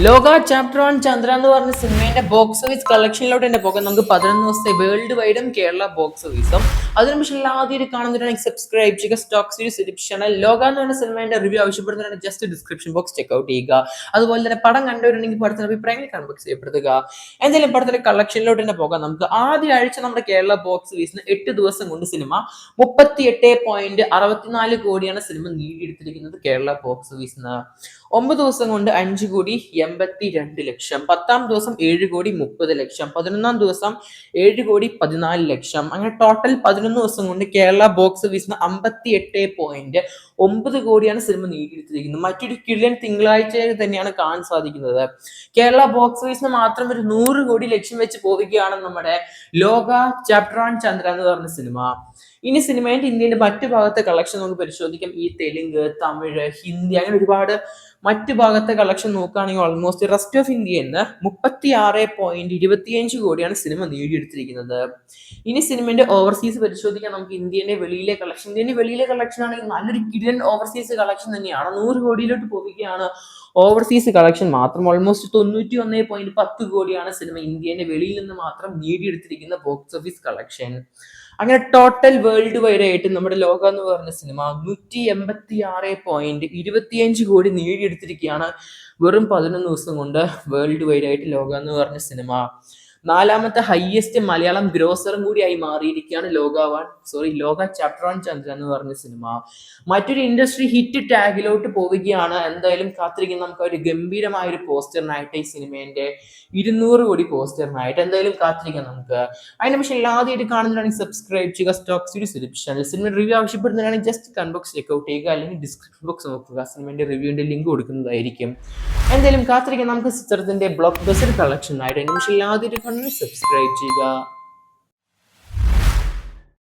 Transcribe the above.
ലോക chapter one Chandra എന്ന് പറഞ്ഞ സിനിമയുടെ ബോക്സ് ഓഫീസ് കളക്ഷനിലോട്ട് തന്നെ പോകാം. നമുക്ക് പതിനൊന്ന് ദിവസത്തെ വേൾഡ് വൈഡും കേരള ബോക്സ് ഓഫീസും അതിന് പക്ഷേ ആദ്യം കാണുന്നതിനാണെങ്കിൽ സബ്സ്ക്രൈബ് ചെയ്യുക. സ്റ്റോക്ക് സീരീസ് ഡിപ്ഷണൽ ലോക എന്ന് പറഞ്ഞ സിനിമയുടെ review ആവശ്യപ്പെടുന്നതിനാണ് just description box check out ചെയ്യുക. അതുപോലെ തന്നെ പടം കണ്ടവരുണ്ടെങ്കിൽ പടത്തിന് അഭിപ്രായങ്ങൾ കൺബോക്സ് ചെയ്യപ്പെടുത്തുക എന്തായാലും പടത്തിന്റെ കളക്ഷനിലോട്ട് തന്നെ പോകാം. നമുക്ക് ആദ്യ ആഴ്ച നമ്മുടെ കേരള ബോക്സ് ഓഫീസിന് എട്ട് ദിവസം കൊണ്ട് സിനിമ മുപ്പത്തി എട്ട് പോയിന്റ് അറുപത്തിനാല് കോടിയാണ് സിനിമ നേടിയെടുത്തിരിക്കുന്നത് കേരള ബോക്സ് ഓഫീസിന് ഒമ്പത് ദിവസം കൊണ്ട് അഞ്ച് കോടി എൺപത്തി രണ്ട് ലക്ഷം. പത്താം ദിവസം ഏഴ് കോടി മുപ്പത് ലക്ഷം. പതിനൊന്നാം ദിവസം ഏഴ് കോടി പതിനാല് ലക്ഷം. അങ്ങനെ ടോട്ടൽ പതിനൊന്ന് ദിവസം കൊണ്ട് കേരള ബോക്സ് ഓഫീസിന് അമ്പത്തി എട്ട് പോയിന്റ് ഒമ്പത് കോടിയാണ് സിനിമ നേടിയെടുത്തിരിക്കുന്നത്. മറ്റൊരു കിഴിയൻ തിങ്കളാഴ്ച തന്നെയാണ് കാണാൻ സാധിക്കുന്നത്. കേരള ബോക്സ് ഓഫീസിന് മാത്രം ഒരു നൂറ് കോടി ലക്ഷ്യം വെച്ച് പോവുകയാണ് നമ്മുടെ ലോക ആൻഡ് ചന്ദ്ര എന്ന് പറഞ്ഞ സിനിമ ഇനി സിനിമയുടെ ഇന്ത്യയുടെ മറ്റു ഭാഗത്തെ കളക്ഷൻ നമുക്ക് പരിശോധിക്കാം. ഈ തെലുങ്ക് തമിഴ് ഹിന്ദി അങ്ങനെ ഒരുപാട് മറ്റു ഭാഗത്തെ കളക്ഷൻ നോക്കുകയാണെങ്കിൽ ഓൾമോസ്റ്റ് റെസ്റ്റ് ഓഫ് ഇന്ത്യ നിന്ന് മുപ്പത്തി ആറ് പോയിന്റ് ഇരുപത്തിയഞ്ച് കോടിയാണ് സിനിമ നേടിയെടുത്തിരിക്കുന്നത്. ഇനി സിനിമയുടെ ഓവർസീസ് പരിശോധിക്കാൻ നമുക്ക് ഇന്ത്യയുടെ വെളിയിലെ കളക്ഷൻ ഇന്ത്യയുടെ വെളിയിലെ കളക്ഷൻ ആണെങ്കിൽ നല്ലൊരു കിരൺ ഓവർസീസ് കളക്ഷൻ തന്നെയാണ്. നൂറ് കോടിയിലോട്ട് പോവുകയാണ് ഓവർസീസ് കളക്ഷൻ മാത്രം ഓൾമോസ്റ്റ് തൊണ്ണൂറ്റി ഒന്ന് പോയിന്റ് പത്ത് കോടിയാണ് സിനിമ ഇന്ത്യയുടെ വെളിയിൽ നിന്ന് മാത്രം നേടിയെടുത്തിരിക്കുന്ന ബോക്സ് ഓഫീസ് കളക്ഷൻ അങ്ങനെ ടോട്ടൽ വേൾഡ് വൈഡ് ആയിട്ട് നമ്മുടെ ലോക എന്ന് പറഞ്ഞ സിനിമ നൂറ്റി എൺപത്തി ആറ് പോയിന്റ് ഇരുപത്തിയഞ്ച് കോടി നേടിയെടുത്തിരിക്കുകയാണ്. വെറും പതിനൊന്ന് ദിവസം കൊണ്ട് വേൾഡ് വൈഡ് ആയിട്ട് ലോക എന്ന് പറഞ്ഞ സിനിമ നാലാമത്തെ ഹയ്യസ്റ്റ് മലയാളം ഗ്രോസറും കൂടിയായി മാറിയിരിക്കുകയാണ് Lokah one sorry Lokah chapter one Chandra എന്ന് പറഞ്ഞ സിനിമ മറ്റൊരു ഇൻഡസ്ട്രി ഹിറ്റ് ടാഗിലോട്ട് പോവുകയാണ്. എന്തായാലും കാത്തിരിക്കുന്ന നമുക്ക് ഒരു ഗംഭീരമായ ഒരു പോസ്റ്ററിനായിട്ട് ഈ സിനിമേന്റെ ഇരുന്നൂറ് കോടി പോസ്റ്ററിനായിട്ട് എന്തായാലും കാത്തിരിക്കാം നമുക്ക്. അതിന് പക്ഷേ ആദ്യമായിട്ട് കാണുന്നതാണെങ്കിൽ സബ്സ്ക്രൈബ് ചെയ്യുക stock series channel cinema review ആവശ്യപ്പെടുന്നതാണെങ്കിൽ ജസ്റ്റ് കൺ ബോക്സ് ചെക്ക്ഔട്ട് ചെയ്യുക അല്ലെങ്കിൽ ഡിസ്ക്രിപ്ഷൻ ബോക്സ് നോക്കുക. സിനിമയുടെ റിവ്യൂവിന്റെ ലിങ്ക് കൊടുക്കുന്നതായിരിക്കും. എന്തായാലും കാത്തിരിക്കാം. നമുക്ക് ചിത്രത്തിന്റെ ബ്ലോക്ക് ബസ്റ്റർ കളക്ഷൻ ആയിട്ട് അതിന് പക്ഷേ ആദ്യമായിട്ട് കാണുന്നത് സബ്സ്ക്രൈബ് ചെയ്യുക